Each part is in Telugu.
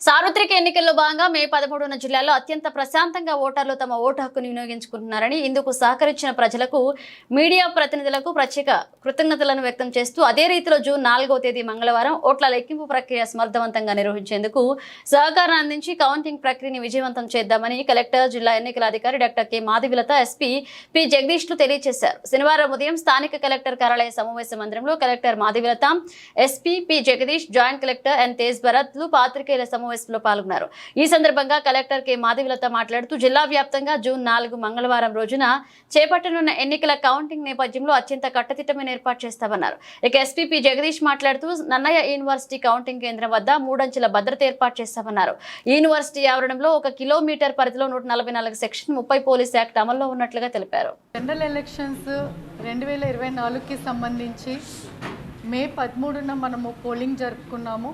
సార్వత్రిక ఎన్నికల్లో భాగంగా మే పదమూడున జిల్లాలో అత్యంత ప్రశాంతంగా ఓటర్లు తమ ఓటు హక్కును వినియోగించుకుంటున్నారని ఇందుకు సహకరించిన ప్రజలకు మీడియా ప్రతినిధులకు ప్రత్యేక కృతజ్ఞతలను వ్యక్తం చేస్తూ అదే రీతిలో జూన్ నాలుగవ తేదీ మంగళవారం ఓట్ల లెక్కింపు ప్రక్రియ సమర్థవంతంగా నిర్వహించేందుకు సహకారం అందించి కౌంటింగ్ ప్రక్రియని విజయవంతం చేద్దామని కలెక్టర్ జిల్లా ఎన్నికల అధికారి doctor K. Madhavilatha SP P. జగదీష్లు తెలియజేశారు. శనివారం ఉదయం స్థానిక కలెక్టర్ కార్యాలయ సమావేశ మందిరంలో collector Madhavilatha SP P. Jagadish joint collector N. Tej భరత్లు పాత్రికేయుల సమావేశంలో పాల్గొన్నారు. ఈ సందర్భంగా కలెక్టర్ కె. మాధవిలత మాట్లాడుతూ జిల్లా వ్యాప్తంగా జూన్ నాలుగు మంగళవారం రోజున చేపట్టనున్న ఎన్నికల కౌంటింగ్ నేపథ్యంలో అత్యంత కట్టుదిట్టమైన ఏర్పాటు చేస్తామన్నారు. ఇక ఎస్పీపీ జగదీష్ మాట్లాడుతూ నన్నయ్య యూనివర్సిటీ కౌంటింగ్ కేంద్రం వద్ద మూడంచెల భద్రత ఏర్పాటు చేస్తామన్నారు. యూనివర్సిటీ ఆవరణంలో ఒక కిలోమీటర్ పరిధిలో నూట నలభై నాలుగు సెక్షన్ ముప్పై పోలీస్ యాక్ట్ అమల్లో ఉన్నట్లుగా తెలిపారు. జనరల్ ఎలక్షన్స్ రెండు వేల ఇరవై నాలుగుకి సంబంధించి మే పదమూడున మనము పోలింగ్ జరుపుకున్నాము.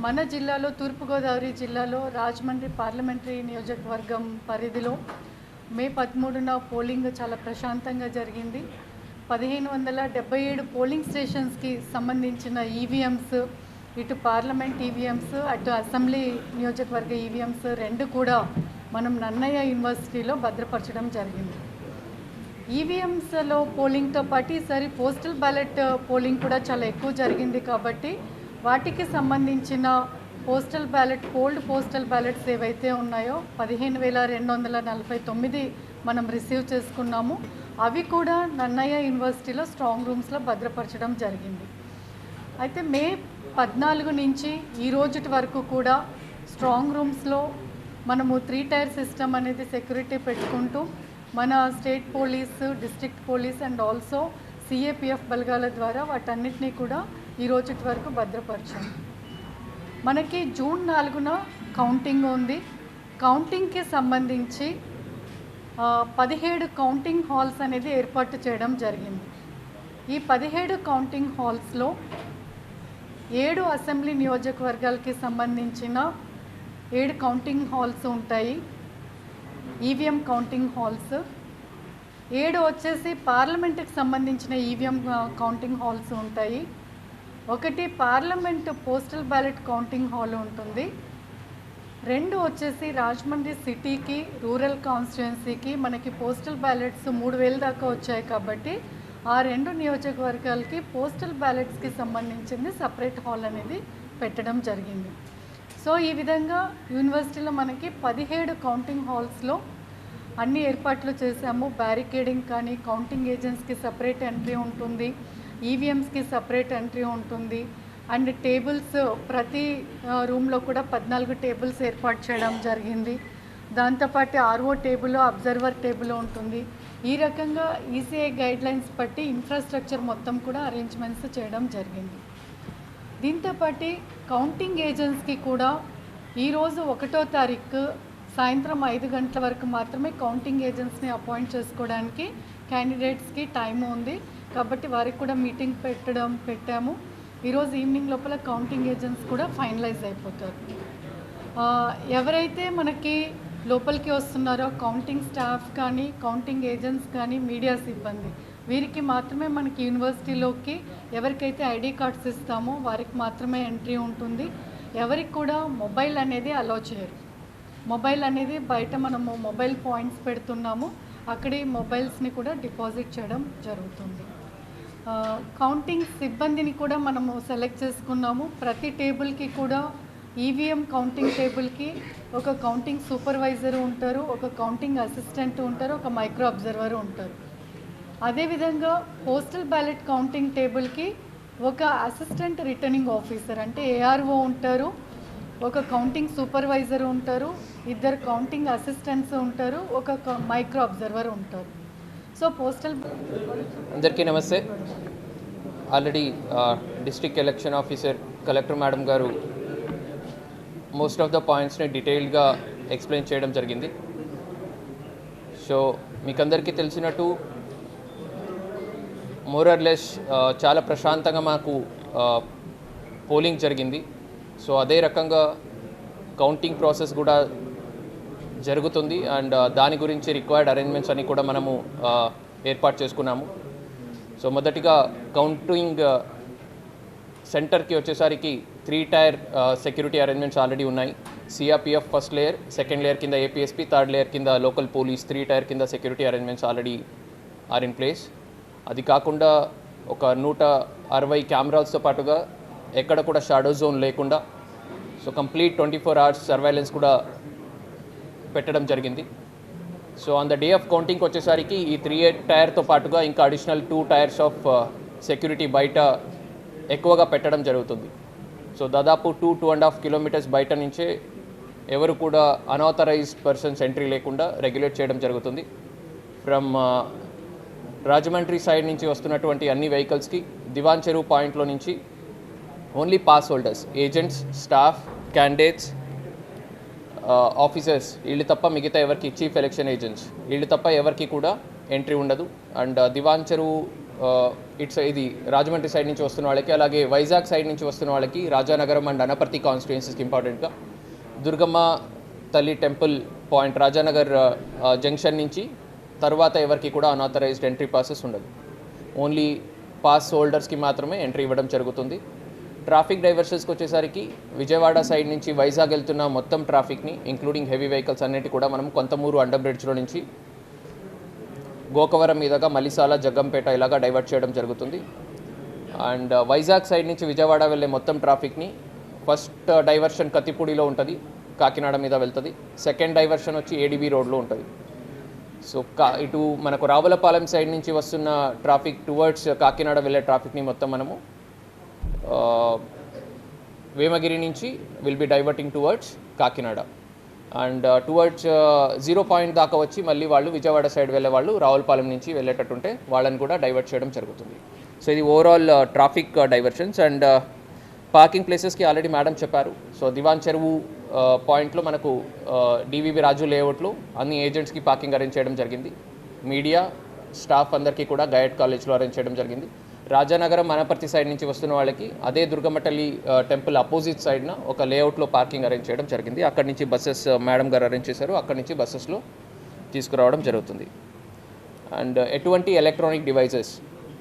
మన జిల్లాలో తూర్పుగోదావరి జిల్లాలో రాజమండ్రి పార్లమెంటరీ నియోజకవర్గం పరిధిలో మే పదమూడున పోలింగ్ చాలా ప్రశాంతంగా జరిగింది. పదిహేను వందల డెబ్బై ఏడు పోలింగ్ స్టేషన్స్కి సంబంధించిన ఈవీఎంస్ ఇటు పార్లమెంట్ ఈవీఎంస్ అటు అసెంబ్లీ నియోజకవర్గ ఈవీఎంస్ రెండు కూడా మనం నన్నయ్య యూనివర్సిటీలో భద్రపరచడం జరిగింది. ఈవీఎంస్లో పోలింగ్తో పాటు ఈసారి పోస్టల్ బ్యాలెట్ పోలింగ్ కూడా చాలా ఎక్కువ జరిగింది కాబట్టి వాటికి సంబంధించిన postal ballot cold postal ballots ఏవైతే ఉన్నాయో పదిహేను వేల రెండు వందల నలభై తొమ్మిది మనం రిసీవ్ చేసుకున్నాము. అవి కూడా నన్నయ్య యూనివర్సిటీలో స్ట్రాంగ్ రూమ్స్లో భద్రపరచడం జరిగింది. అయితే మే పద్నాలుగు నుంచి ఈ రోజుటి వరకు కూడా స్ట్రాంగ్ రూమ్స్లో మనము త్రీ టైర్ సిస్టమ్ అనేది సెక్యూరిటీ పెట్టుకుంటూ మన state police district police and also CAPF బలగాల ద్వారా వాటన్నిటినీ కూడా ఈ రోజుటి వరకు భద్రపరిచాం. మనకి జూన్ నాలుగున కౌంటింగ్ ఉంది. కౌంటింగ్కి సంబంధించి పదిహేడు కౌంటింగ్ హాల్స్ అనేది ఏర్పాటు చేయడం జరిగింది. ఈ పదిహేడు కౌంటింగ్ హాల్స్లో ఏడు అసెంబ్లీ నియోజకవర్గాలకి సంబంధించిన ఏడు కౌంటింగ్ హాల్స్ ఉంటాయి. ఈవీఎం కౌంటింగ్ హాల్స్ ఏడు వచ్చేసి పార్లమెంట్కి సంబంధించిన ఈవీఎం కౌంటింగ్ హాల్స్ ఉంటాయి. ఒకటి parliament postal ballot counting hall ఉంటుంది. రెండు వచ్చేసి రాజమండ్రి సిటీకి రూరల్ కాన్స్టిట్యున్సీకి మనకి పోస్టల్ బ్యాలెట్స్ మూడు వేల దాకా వచ్చాయి కాబట్టి ఆ రెండు నియోజకవర్గాలకి పోస్టల్ బ్యాలెట్స్కి సంబంధించింది సపరేట్ హాల్ అనేది పెట్టడం జరిగింది. సో ఈ విధంగా యూనివర్సిటీలో మనకి పదిహేడు కౌంటింగ్ హాల్స్లో అన్ని ఏర్పాట్లు చేశాము. బ్యారికేడింగ్ కానీ కౌంటింగ్ ఏజెంట్స్కి సపరేట్ ఎంట్రీ ఉంటుంది. ఈవీఎంస్కి సపరేట్ ఎంట్రీ ఉంటుంది. అండ్ టేబుల్స్ ప్రతి రూమ్లో కూడా పద్నాలుగు టేబుల్స్ ఏర్పాటు చేయడం జరిగింది. దాంతోపాటు ఆర్ఓ టేబుల్ అబ్జర్వర్ టేబుల్ ఉంటుంది. ఈ రకంగా ఈసీఐ గైడ్లైన్స్ బట్టి ఇన్ఫ్రాస్ట్రక్చర్ మొత్తం కూడా అరేంజ్మెంట్స్ చేయడం జరిగింది. దీంతోపాటు కౌంటింగ్ ఏజెంట్స్కి కూడా ఈరోజు ఒకటో తారీఖు సాయంత్రం ఐదు గంటల వరకు మాత్రమే కౌంటింగ్ ఏజెంట్స్ని అపాయింట్ చేసుకోవడానికి క్యాండిడేట్స్కి టైం ఉంది. కాబట్టి వారికి కూడా మీటింగ్ పెట్టడం పెట్టాము. ఈరోజు ఈవినింగ్ లోపల కౌంటింగ్ ఏజెంట్స్ కూడా ఫైనలైజ్ అయిపోతారు. ఎవరైతే మనకి లోపలికి వస్తున్నారో కౌంటింగ్ స్టాఫ్ కానీ కౌంటింగ్ ఏజెంట్స్ కానీ మీడియా సిబ్బంది వీరికి మాత్రమే మనకి యూనివర్సిటీలోకి ఎవరికైతే ఐడి కార్డ్స్ ఇస్తామో వారికి మాత్రమే ఎంట్రీ ఉంటుంది. ఎవరికి కూడా మొబైల్ అనేది అలో చేయరు. మొబైల్ అనేది బయట మనము మొబైల్ పాయింట్స్ పెడుతున్నాము. అక్కడి మొబైల్స్ని కూడా డిపాజిట్ చేయడం జరుగుతుంది. కౌంటింగ్ సిబ్బందిని కూడా మనము సెలెక్ట్ చేసుకున్నాము. ప్రతి టేబుల్కి కూడా ఈవీఎం కౌంటింగ్ టేబుల్కి ఒక కౌంటింగ్ సూపర్వైజర్ ఉంటారు ఒక కౌంటింగ్ అసిస్టెంట్ ఉంటారు ఒక మైక్రో అబ్జర్వర్ ఉంటారు. అదేవిధంగా పోస్టల్ బ్యాలెట్ కౌంటింగ్ టేబుల్కి ఒక అసిస్టెంట్ రిటర్నింగ్ ఆఫీసర్ అంటే ఏఆర్ఓ ఉంటారు ఒక కౌంటింగ్ సూపర్వైజర్ ఉంటారు ఇద్దరు కౌంటింగ్ అసిస్టెంట్స్ ఉంటారు ఒక మైక్రో అబ్జర్వర్ ఉంటారు. సో పోస్టల్ అందరికీ నమస్తే. Already district election officer collector madam గారు మోస్ట్ ఆఫ్ ద పాయింట్స్ని డీటెయిల్డ్గా ఎక్స్ప్లెయిన్ చేయడం జరిగింది. సో మీకు అందరికీ తెలిసినట్టు మోరర్లెస్ చాలా ప్రశాంతంగా మాకు పోలింగ్ జరిగింది. సో అదే రకంగా కౌంటింగ్ ప్రాసెస్ కూడా జరుగుతుంది. అండ్ దాని గురించి రిక్వైర్డ్ అరేంజ్మెంట్స్ అని కూడా మనము ఏర్పాటు చేసుకున్నాము. సో మొదటిగా కౌంటింగ్ సెంటర్కి వచ్చేసరికి three tier security arrangements already ఉన్నాయి. CRPF first layer second layer కింద ఏపీఎస్పీ థర్డ్ లేయర్ కింద లోకల్ పోలీస్ త్రీ టైర్ కింద security arrangements already are in place. అది కాకుండా ఒక నూట అరవై కెమెరాలతో పాటుగా ఎక్కడ కూడా షాడో జోన్ లేకుండా so complete twenty four hours surveillance కూడా పెట్టడం జరిగింది. So on the day of కౌంటింగ్కి వచ్చేసరికి ఈ త్రీ ఎయిట్ టైర్తో పాటుగా ఇంకా additional two tiers of security బయట ఎక్కువగా పెట్టడం జరుగుతుంది. సో దాదాపు two two and half kilometres బయట నుంచే ఎవరు కూడా అనాథరైజ్డ్ పర్సన్స్ ఎంట్రీ లేకుండా రెగ్యులేట్ చేయడం జరుగుతుంది. ఫ్రమ్ uh, రాజమండ్రి సైడ్ నుంచి వస్తున్నటువంటి అన్ని వెహికల్స్కి దివాన్ చెరువు పాయింట్లో నుంచి only pass holders agents staff candidates officers వీళ్ళు తప్ప మిగతా ఎవరికి చీఫ్ ఎలక్షన్ ఏజెంట్స్ వీళ్ళు తప్ప ఎవరికి కూడా ఎంట్రీ ఉండదు. అండ్ uh, దివాన్ చెరువు ఇట్స్ ఇది రాజమండ్రి సైడ్ నుంచి వస్తున్న వాళ్ళకి అలాగే వైజాగ్ సైడ్ నుంచి వస్తున్న వాళ్ళకి రాజానగరం అండ్ అనపర్తి కాన్స్టిట్యుయెన్సీస్కి ఇంపార్టెంట్గా దుర్గమ్మ తల్లి టెంపుల్ పాయింట్ రాజానగర్ జంక్షన్ నుంచి తర్వాత ఎవరికి కూడా అనాథరైజ్డ్ ఎంట్రీ పాసెస్ ఉండదు. ఓన్లీ పాస్ హోల్డర్స్కి మాత్రమే ఎంట్రీ ఇవ్వడం జరుగుతుంది. ట్రాఫిక్ డైవర్షన్స్కి వచ్చేసరికి విజయవాడ సైడ్ నుంచి వైజాగ్ వెళ్తున్న మొత్తం ట్రాఫిక్ని ఇంక్లూడింగ్ హెవీ వెహికల్స్ అన్నిటి కూడా మనం కొంతమూరు అండర్ బ్రిడ్జ్లో నుంచి గోకవరం మీదగా మలిసాల జగ్గంపేట ఇలాగా డైవర్ట్ చేయడం జరుగుతుంది. అండ్ uh, వైజాగ్ సైడ్ నుంచి విజయవాడ వెళ్ళే మొత్తం ట్రాఫిక్ని ఫస్ట్ డైవర్షన్ uh, కత్తిపూడిలో ఉంటుంది కాకినాడ మీద వెళ్తుంది. సెకండ్ డైవర్షన్ వచ్చి ఏడిబి రోడ్లో ఉంటుంది. సో కా ఇటు మనకు రావులపాలెం సైడ్ నుంచి వస్తున్న ట్రాఫిక్ టువర్డ్స్ కాకినాడ వెళ్ళే ట్రాఫిక్ని మొత్తం మనము వేమగిరి నుంచి will be diverting towards Kakinada. And towards zero point దాకా వచ్చి మళ్ళీ వాళ్ళు విజయవాడ సైడ్ వెళ్ళే వాళ్ళు రావులపాలెం నుంచి వెళ్ళేటట్టుంటే వాళ్ళని కూడా డైవర్ట్ చేయడం జరుగుతుంది. సో ఇది overall traffic diversions and parking ప్లేసెస్కి ఆల్రెడీ మేడం చెప్పారు. సో దివాన్ చెరువు పాయింట్లో మనకు డివివి రాజు లేఅవుట్లో అన్ని ఏజెంట్స్కి పార్కింగ్ అరేంజ్ చేయడం జరిగింది. మీడియా స్టాఫ్ అందరికీ కూడా గైడ్ కాలేజ్లో అరేంజ్ చేయడం జరిగింది. రాజానగరం అనపర్తి సైడ్ నుంచి వస్తున్న వాళ్ళకి అదే దుర్గమటల్లి టెంపుల్ అపోజిట్ సైడ్న ఒక లేఅవుట్లో పార్కింగ్ అరేంజ్ చేయడం జరిగింది. అక్కడి నుంచి బస్సెస్ మేడం గారు అరేంజ్ చేశారు. అక్కడి నుంచి బస్సెస్లో తీసుకురావడం జరుగుతుంది. అండ్ ఎటువంటి ఎలక్ట్రానిక్ డివైజెస్